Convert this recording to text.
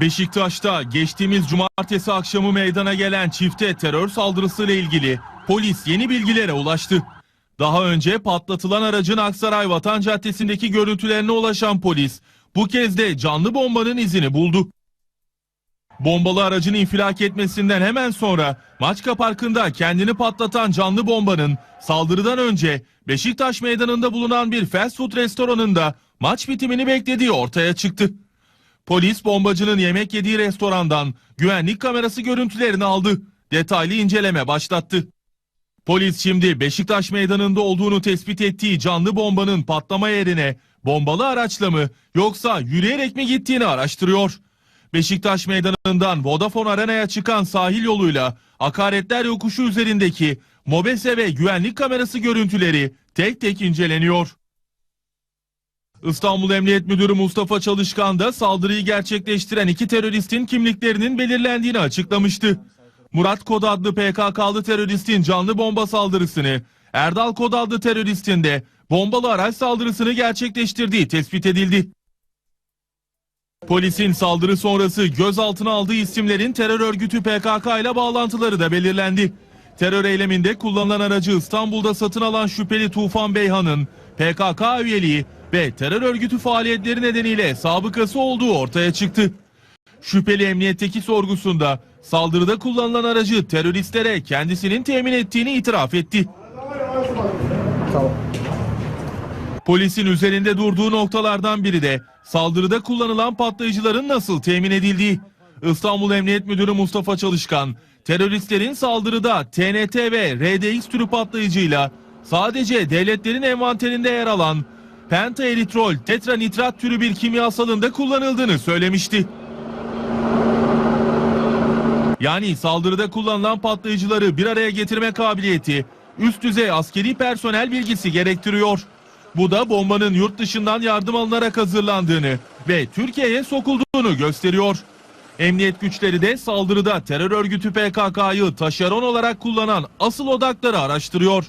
Beşiktaş'ta geçtiğimiz cumartesi akşamı meydana gelen çifte terör saldırısıyla ilgili polis yeni bilgilere ulaştı. Daha önce patlatılan aracın Aksaray Vatan Caddesi'ndeki görüntülerine ulaşan polis bu kez de canlı bombanın izini buldu. Bombalı aracın infilak etmesinden hemen sonra Maçka Parkı'nda kendini patlatan canlı bombanın saldırıdan önce Beşiktaş meydanında bulunan bir fast food restoranında maç bitimini beklediği ortaya çıktı. Polis bombacının yemek yediği restorandan güvenlik kamerası görüntülerini aldı. Detaylı inceleme başlattı. Polis şimdi Beşiktaş meydanında olduğunu tespit ettiği canlı bombanın patlama yerine bombalı araçla mı yoksa yürüyerek mi gittiğini araştırıyor. Beşiktaş meydanından Vodafone Arena'ya çıkan sahil yoluyla Akaretler Yokuşu üzerindeki Mobese ve güvenlik kamerası görüntüleri tek tek inceleniyor. İstanbul Emniyet Müdürü Mustafa Çalışkan da saldırıyı gerçekleştiren iki teröristin kimliklerinin belirlendiğini açıklamıştı. Murat Kod adlı PKK'lı teröristin canlı bomba saldırısını, Erdal Kod adlı teröristin de bombalı araç saldırısını gerçekleştirdiği tespit edildi. Polisin saldırı sonrası gözaltına aldığı isimlerin terör örgütü PKK ile bağlantıları da belirlendi. Terör eyleminde kullanılan aracı İstanbul'da satın alan şüpheli Tufan Beyhan'ın PKK üyeliği ve terör örgütü faaliyetleri nedeniyle sabıkası olduğu ortaya çıktı. Şüpheli emniyetteki sorgusunda saldırıda kullanılan aracı teröristlere kendisinin temin ettiğini itiraf etti. Polisin üzerinde durduğu noktalardan biri de saldırıda kullanılan patlayıcıların nasıl temin edildiği. İstanbul Emniyet Müdürü Mustafa Çalışkan, teröristlerin saldırıda TNT ve RDX türü patlayıcıyla sadece devletlerin envanterinde yer alan pentaeritrol tetranitrat türü bir kimyasalın da kullanıldığını söylemişti. Yani saldırıda kullanılan patlayıcıları bir araya getirme kabiliyeti üst düzey askeri personel bilgisi gerektiriyor. Bu da bombanın yurt dışından yardım alınarak hazırlandığını ve Türkiye'ye sokulduğunu gösteriyor. Emniyet güçleri de saldırıda terör örgütü PKK'yı taşeron olarak kullanan asıl odakları araştırıyor.